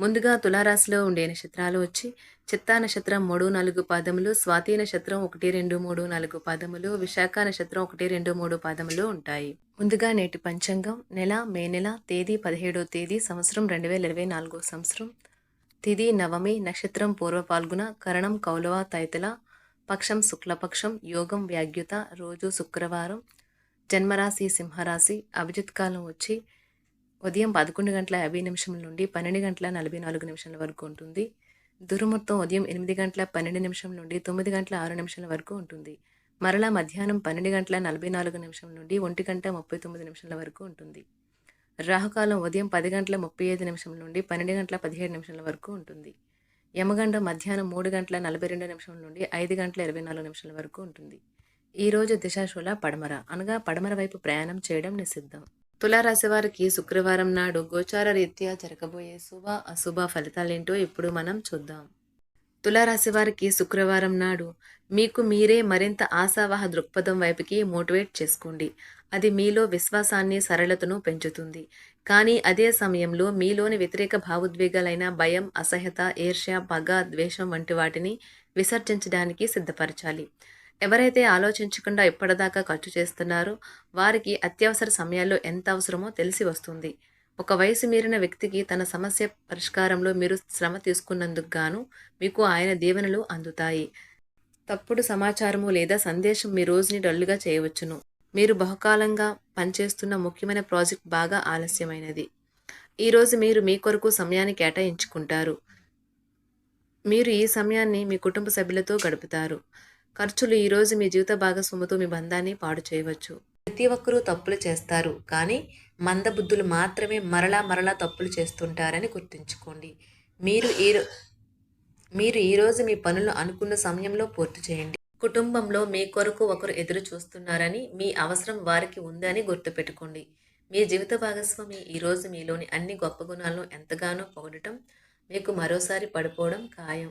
ముందుగా తులారాశిలో ఉండే నక్షత్రాలు వచ్చి చిత్తా నక్షత్రం మూడు నాలుగు పాదములు స్వాతి నక్షత్రం ఒకటి రెండు మూడు నాలుగు పాదములు విశాఖ నక్షత్రం ఒకటి రెండు మూడు పాదములు ఉంటాయి. ముందుగా నేటి పంచాంగం నెల మే నెల తేదీ పదిహేడో తేదీ సంవత్సరం రెండు వేల ఇరవై నాలుగో సంవత్సరం. తిది నవమి నక్షత్రం పూర్వ పాల్గొన కరణం కౌలవ తైతల పక్షం శుక్లపక్షం యోగం వ్యాగ్యుత రోజు శుక్రవారం. జన్మరాశి సింహరాశి అభిజిత్ కాలం వచ్చి ఉదయం పదకొండు గంటల యాభై నిమిషం నుండి పన్నెండు గంటల నలభై నాలుగు నిమిషాల వరకు ఉంటుంది. దుర్ముహూర్తం ఉదయం ఎనిమిది గంటల పన్నెండు నిమిషం నుండి తొమ్మిది గంటల ఆరు నిమిషాల వరకు ఉంటుంది. మరలా మధ్యాహ్నం పన్నెండు గంటల నలభై నాలుగు నిమిషం నుండి ఒంటి గంట ముప్పై తొమ్మిది నిమిషాల వరకు ఉంటుంది. రాహుకాలం ఉదయం పది గంటల ముప్పై ఐదు నిమిషం నుండి పన్నెండు గంటల పదిహేడు నిమిషాల వరకు ఉంటుంది. యమగండం మధ్యాహ్నం మూడు గంటల నలభై రెండు నిమిషం నుండి ఐదు గంటల ఇరవై నాలుగు నిమిషాల వరకు ఉంటుంది. ఈరోజు దిశాశూల పడమర అనగా పడమర వైపు ప్రయాణం చేయడం నిషిద్ధం. తులారాశి వారికి శుక్రవారం నాడు గోచార రీత్యా జరగబోయే శుభ అశుభ ఫలితాలేంటో ఇప్పుడు మనం చూద్దాం. తులారాశి వారికి శుక్రవారం నాడు మీకు మీరే మరింత ఆశావాహ దృక్పథం వైపుకి మోటివేట్ చేసుకోండి. అది మీలో విశ్వాసాన్ని సరళతను పెంచుతుంది. కానీ అదే సమయంలో మీలోని వ్యతిరేక భావోద్వేగాలైన భయం అసహ్యత ఈర్ష్య పగ ద్వేషం వంటి వాటిని విసర్జించడానికి సిద్ధపరచాలి. ఎవరైతే ఆలోచించకుండా ఇప్పటిదాకా ఖర్చు చేస్తున్నారో వారికి అత్యవసర సమయాల్లో ఎంత అవసరమో తెలిసి వస్తుంది. ఒక వయసు మీరిన వ్యక్తికి తన సమస్య పరిష్కారంలో మీరు శ్రమ తీసుకున్నందుకు గాను మీకు ఆయన దీవెనలు అందుతాయి. తప్పుడు సమాచారము లేదా సందేశం మీ రోజుని డల్లుగా చేయవచ్చును. మీరు బహుకాలంగా పనిచేస్తున్న ముఖ్యమైన ప్రాజెక్ట్ బాగా ఆలస్యమైనది. ఈరోజు మీరు మీ కొరకు సమయాన్ని కేటాయించుకుంటారు. మీరు ఈ సమయాన్ని మీ కుటుంబ సభ్యులతో గడుపుతారు. ఖర్చులు ఈరోజు మీ జీవిత భాగస్వామితో మీ బంధాన్ని పాడు చేయవచ్చు. ప్రతి ఒక్కరూ తప్పులు చేస్తారు. కానీ మందబుద్ధులు మాత్రమే మరలా మరలా తప్పులు చేస్తుంటారని గుర్తుంచుకోండి. మీరు ఈ మీరు ఈరోజు మీ పనులు అనుకున్న సమయంలో పూర్తి చేయండి. కుటుంబంలో మీ కొరకు ఒకరు ఎదురు చూస్తున్నారని మీ అవసరం వారికి ఉందని గుర్తుపెట్టుకోండి. మీ జీవిత భాగస్వామి ఈరోజు మీలోని అన్ని గొప్ప గుణాలను ఎంతగానో పొగడటం మీకు మరోసారి పడిపోవడం ఖాయం.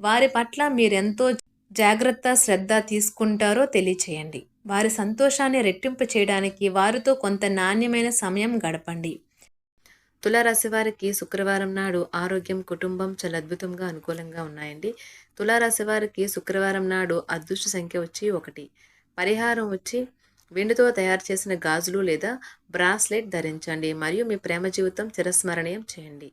వారి పట్ల మీరెంతో జాగ్రత్త శ్రద్ధ తీసుకుంటారో తెలియచేయండి. వారి సంతోషాన్ని రెట్టింపు చేయడానికి వారితో కొంత నాణ్యమైన సమయం గడపండి. తులారాశి వారికి శుక్రవారం నాడు ఆరోగ్యం కుటుంబం చాలా అద్భుతంగా అనుకూలంగా ఉన్నాయండి. తులారాశి వారికి శుక్రవారం నాడు అదృష్ట సంఖ్య వచ్చి ఒకటి. పరిహారం వచ్చి వెండితో తయారు చేసిన గాజులు లేదా బ్రాస్లెట్ ధరించండి. మరియు మీ ప్రేమ జీవితం చిరస్మరణీయం చేయండి.